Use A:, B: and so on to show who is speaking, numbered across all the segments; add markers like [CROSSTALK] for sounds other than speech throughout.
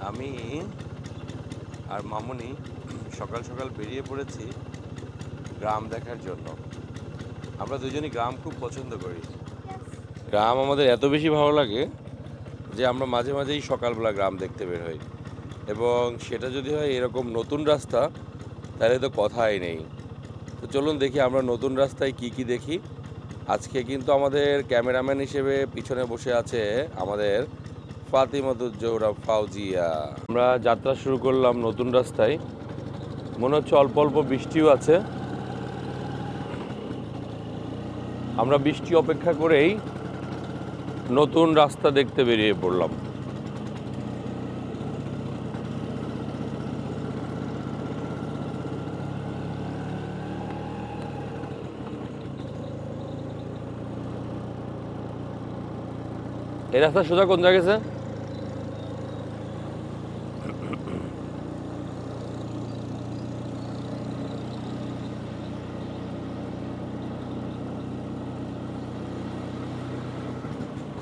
A: আমি আর মামুনি সকাল সকাল বেরিয়ে পড়েছি গ্রাম দেখার জন্য। আমরা দুজনই গ্রাম খুব পছন্দ করি। গ্রাম আমাদের এত বেশি ভালো লাগে যে আমরা মাঝে মাঝেই সকালবেলা গ্রাম দেখতে বের হই। এবং সেটা যদি হয় এরকম নতুন রাস্তা, তাহলে তো কথাই নেই। তো চলুন দেখি আমরা নতুন রাস্তায় কি কি দেখি। আজকে কিন্তু আমাদের ক্যামেরাম্যান হিসেবে পিছনে বসে আছে আমাদের ফাতিমাতুজ্জোহরা ফাউজিয়া। আমরা যাত্রা শুরু করলাম নতুন রাস্তায়। মনে হচ্ছে অল্প অল্প বৃষ্টিও আছে। আমরা বৃষ্টি অপেক্ষা করেই নতুন রাস্তা দেখতে বেরিয়ে পড়লাম। এই রাস্তা সোজা কোন জায়গা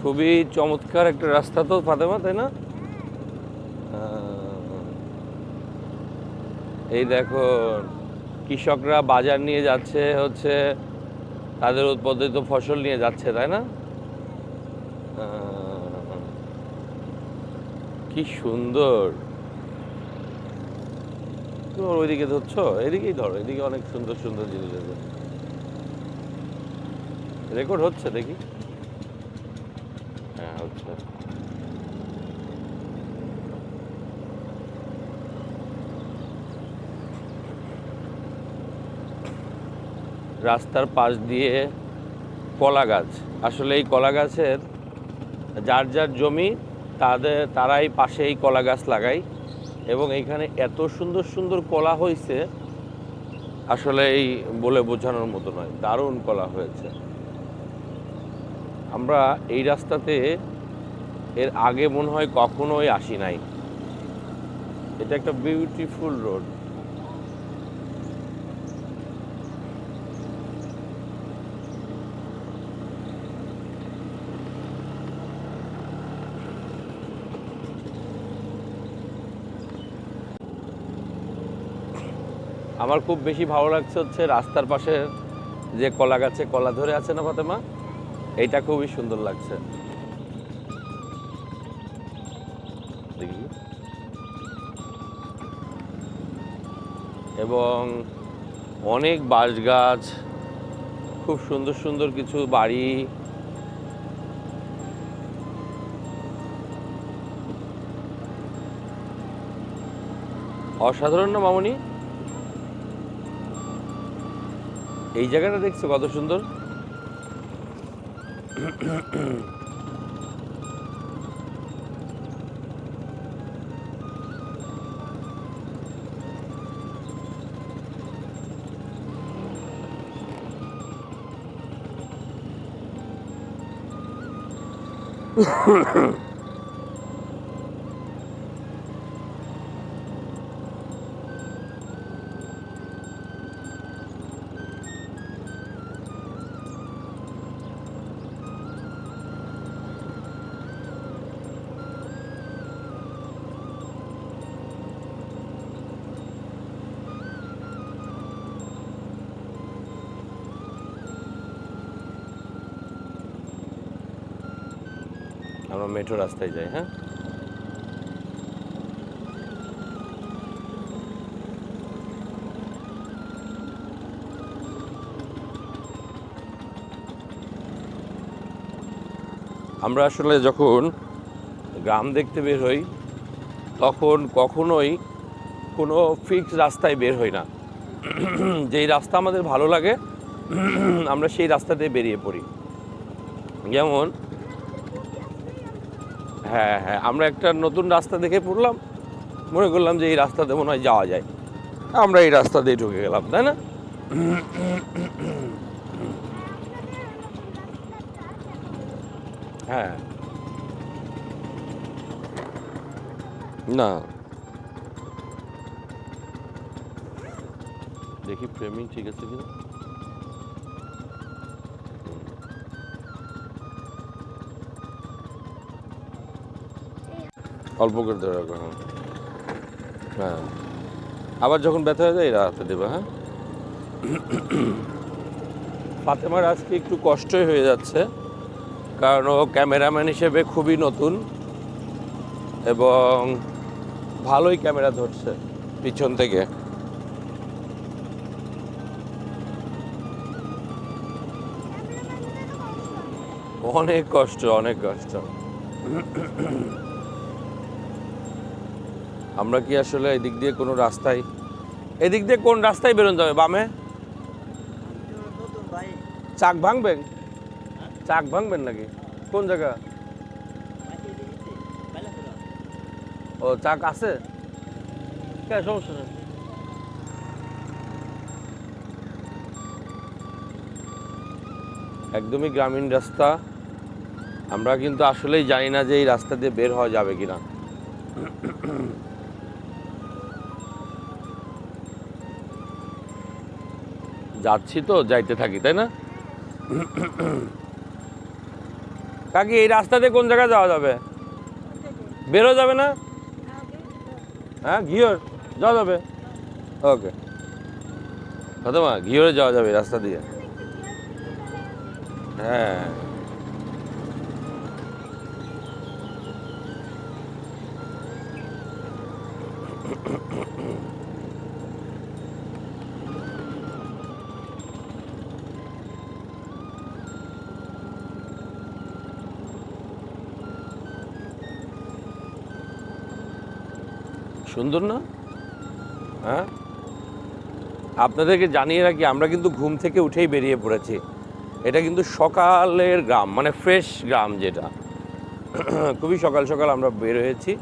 A: খুবই চমৎকার একটা রাস্তা তো ফাতেমা, তাই না? এই দেখো, কৃষকরা বাজার নিয়ে যাচ্ছে, হচ্ছে তাদের উৎপাদিত ফসল নিয়ে যাচ্ছে, তাই না? কি সুন্দর। তুমি ওর ওইদিকে ধরছো? এদিকেই ধরো, এদিকে অনেক সুন্দর সুন্দর জিনিস আছে। রেকর্ড হচ্ছে দেখি। হ্যাঁ হচ্ছে রাস্তার পাশ দিয়ে কলা গাছ। আসলে এই কলা গাছের যার যার জমি, তাদের, তারাই পাশে এই কলা গাছ লাগায় এবং এখানে এত সুন্দর সুন্দর কলা হয়েছে আসলে এই বলে বোঝানোর মতো নয়, দারুণ কলা হয়েছে। আমরা এই রাস্তাতে এর আগে মনে হয় কখনোই আসি নাই। এটা একটা বিউটিফুল রোড আমার খুব বেশি ভালো লাগছে হচ্ছে রাস্তার পাশে যে কলা গাছে কলা ধরে আছে না ফাতেমা? এইটা খুবই সুন্দর লাগছে। এবং অনেক বাঁশ গাছ খুব সুন্দর সুন্দর কিছু বাড়ি। অসাধারণ না মামনি? এই জায়গাটা দেখছ কত সুন্দর? Ahem. [LAUGHS] আমরা মেট্রো রাস্তায় যাই হ্যাঁ? আমরা আসলে যখন গ্রাম দেখতে বের হই, তখন কখনোই কোনো ফিক্স রাস্তায় বের হই না। যেই রাস্তা আমাদের ভালো লাগে, আমরা সেই রাস্তাতে বেরিয়ে পড়ি। যেমন হ্যাঁ হ্যাঁ। আমরা একটা নতুন রাস্তা দেখে পড়লাম। মনে করলাম যে এই রাস্তাতে মনে হয় যাওয়া যায়। আমরা এই রাস্তা দিয়ে ঢুকে গেলাম, তাই না? হ্যাঁ। না। দেখি ফ্রেমিং ঠিক আছে কিনা। অল্প করে ধরে হ্যাঁ হ্যাঁ। আবার যখন ব্যথা হয়ে যায়, এরা হাতে দেবে হ্যাঁ? ফাতেমার আজকে একটু কষ্টই হয়ে যাচ্ছে। কারণ ও ক্যামেরাম্যান হিসেবে খুবই নতুন এবং ভালোই ক্যামেরা ধরছে পিছন থেকে। অনেক কষ্ট অনেক কষ্ট। আমরা কি আসলে এদিক দিয়ে কোনো রাস্তায়, এদিক দিয়ে কোন রাস্তায় বেরোন যাবে, বামে? চাক ভাঙবেন? চাক ভাঙবেন নাকি? কোন জায়গা? ও, চাক আছে? কে, সমস্যা নেই। একদমই গ্রামীণ রাস্তা। আমরা কিন্তু আসলেই জানি না যে এই রাস্তা দিয়ে বের হওয়া যাবে কিনা। যাচ্ছি তো, যাইতে থাকি, তাই না? কাকি, এই রাস্তা দিয়ে কোন জায়গায় যাওয়া যাবে? বেরো যাবে না? হ্যাঁ ঘিওর যাওয়া যাবে। ওকে। ফাতেমা ঘিওরে যাওয়া যাবে রাস্তা দিয়ে। হ্যাঁ। সুন্দর না? হ্যাঁ? আপনাদেরকে জানিয়ে রাখি, আমরা কিন্তু ঘুম থেকে উঠেই বেরিয়ে পড়েছি। এটা কিন্তু সকালের গ্রাম মানে ফ্রেশ গ্রাম যেটা। [CLEARS THROAT] খুবই সকাল সকাল আমরা বের হয়েছি।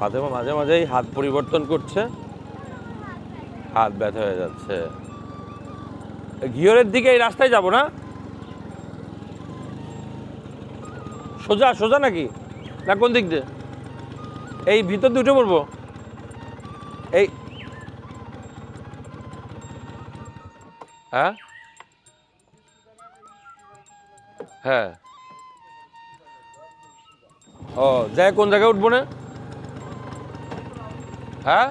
A: ফাতেমা মাঝে মাঝেই হাত পরিবর্তন করছে। হাত ব্যথা হয়ে যাচ্ছে। ঘিওরের দিকে এই রাস্তায় যাব না? সোজা সোজা নাকি? না, কোন দিক দিয়ে? এই ভিতর উঠে পড়ব? এই হ্যাঁ? হ্যাঁ। ও, যাই কোন জায়গায় উঠবো না? হ্যাঁ?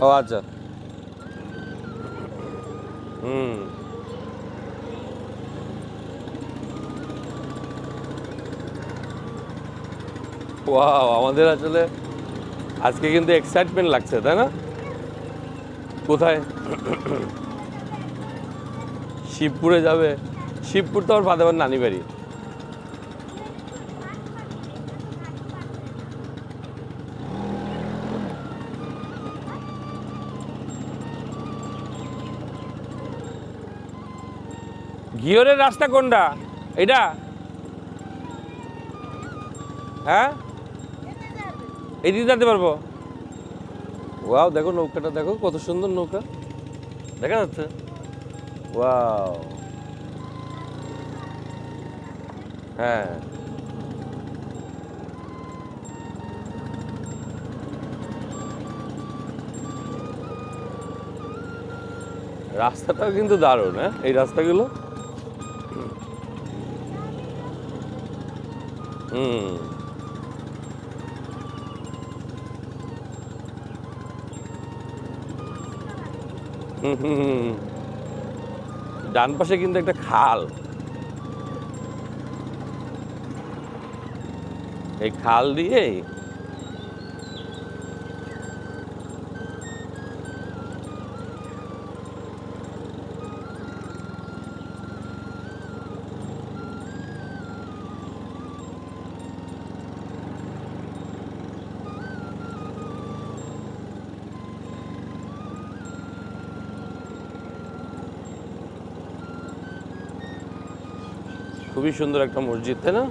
A: ও আচ্ছা। হুম। ওয়াও আমাদের আসলে আজকে কিন্তু এক্সাইটমেন্ট লাগছে, তাই না? কোথায়? শিবপুরে যাবে। শিবপুর তো আমার ফাতেমার নানি বাড়ি। ঘিওরের রাস্তা কোনটা? এটা হ্যাঁ? এদিকে যেতে পারব। ওয়াও, দেখো নৌকাটা, দেখো কত সুন্দর নৌকা। দেখা যাচ্ছে? ওয়াও। হ্যাঁ। রাস্তাটাও কিন্তু দারুণ হ্যাঁ? এই রাস্তাগুলো? হুম। [LAUGHS] ডান পাশে কিন্তু একটা খাল। এই খাল দিয়ে খুবই সুন্দর একটা মসজিদ তাই না?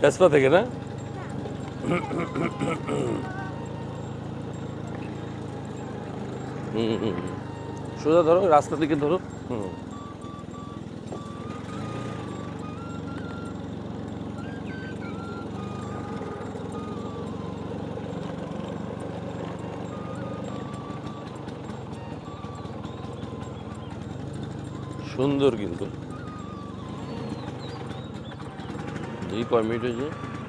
A: তেজপা থেকে না। সোজা ধরো রাস্তা দিকে ধরো। হুম। সুন্দর কিন্তু। જી કોમ્યુટર છે.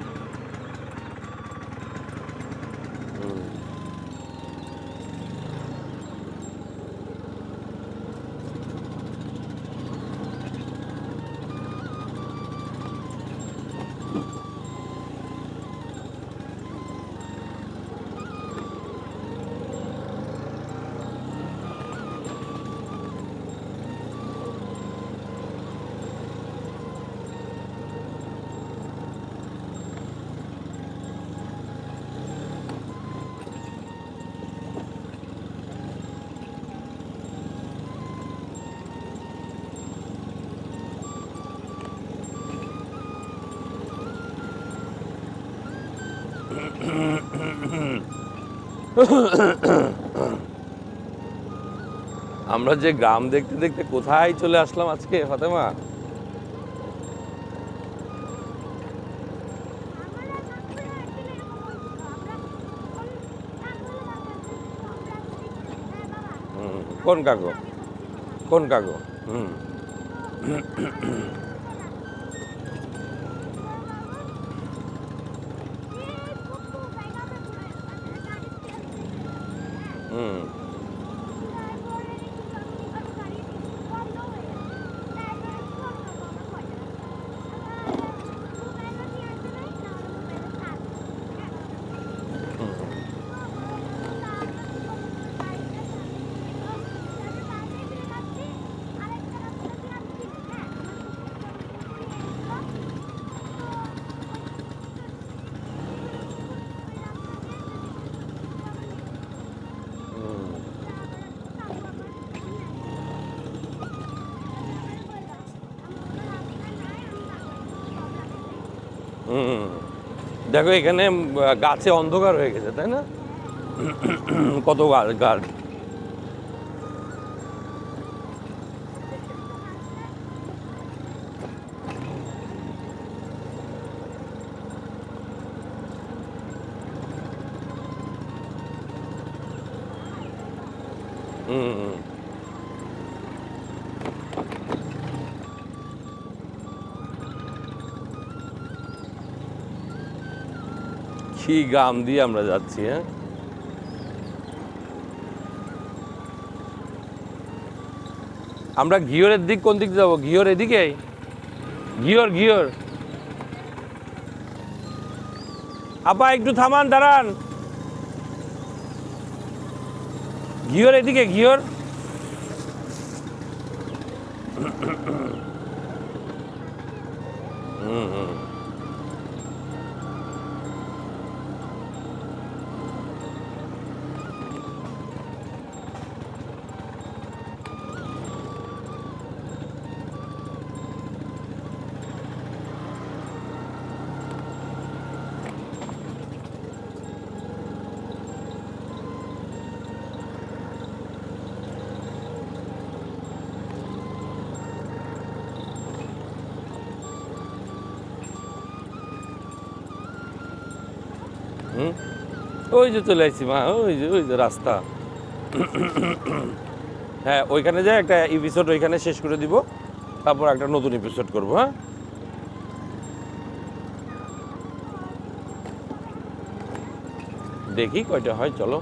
A: আমরা যে গ্রাম দেখতে দেখতে কোথায় চলে আসলাম আজকে, ফাতেমা? কোন কাকু? কোন কাকু? হুম। দেখো এখানে গাছে অন্ধকার হয়ে গেছে তাই না? [CLEARS THROAT] কত গাছ গাছ কি গ্রাম দিয়ে আমরা যাচ্ছি হ্যাঁ? আমরা ঘিওরের দিক কোন দিক যাব? ঘিওর এদিকে? ঘিওর ঘিওর। আপা, একটু থামান, দাঁড়ান। ঘিওর এদিকে, ঘিওর। ওই যে চলে আসছি মা, ওই যে ওই যে রাস্তা। হ্যাঁ ওইখানে যাই একটা এপিসোড ওইখানে শেষ করে দিব, তারপর একটা নতুন এপিসোড করব হ্যাঁ? দেখি কয়টা হয়, চলো।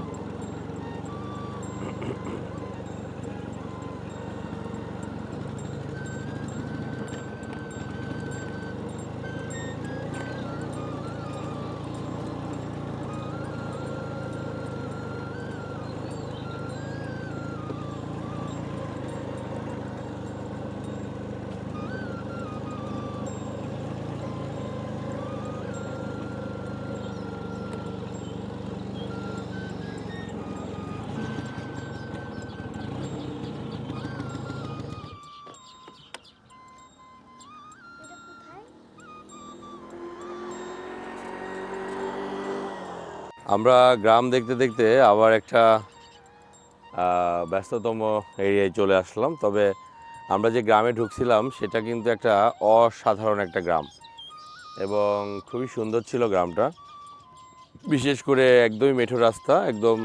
A: আমরা গ্রাম দেখতে দেখতে আবার একটা ব্যস্ততম এরিয়ায় চলে আসলাম। তবে আমরা যে গ্রামে ঢুকছিলাম, সেটা কিন্তু একটা অসাধারণ একটা গ্রাম। এবং খুবই সুন্দর ছিল গ্রামটা। বিশেষ করে একদমই মেঠো রাস্তা, একদম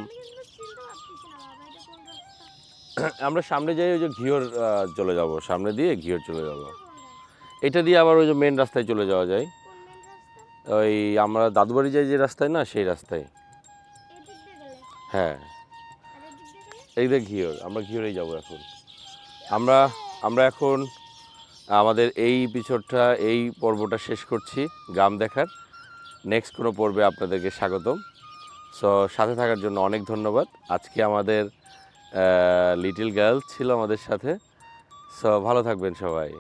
A: আমরা সামনে যাই ওই যে ঘিওর চলে যাব। সামনে দিয়ে ঘিওর চলে যাব।
B: এটা
A: দিয়ে আবার ওই যে মেন রাস্তায় চলে যাওয়া যায়। ওই আমরা দাদুবাড়ি যাই যে রাস্তায় না, সেই রাস্তায়। হ্যাঁ। এই যে ঘিওর, আমরা ঘিওরেই যাব এখন। আমরা আমরা এখন আমাদের এই পিছরটা এই পর্বটা শেষ করছি, গ্রাম দেখার। নেক্সট কোনো পর্বে আপনাদেরকে স্বাগতম। সো সাথে থাকার জন্য অনেক ধন্যবাদ। আজকে আমাদের লিটিল গার্ল ছিল আমাদের সাথে। সো ভালো থাকবেন সবাই।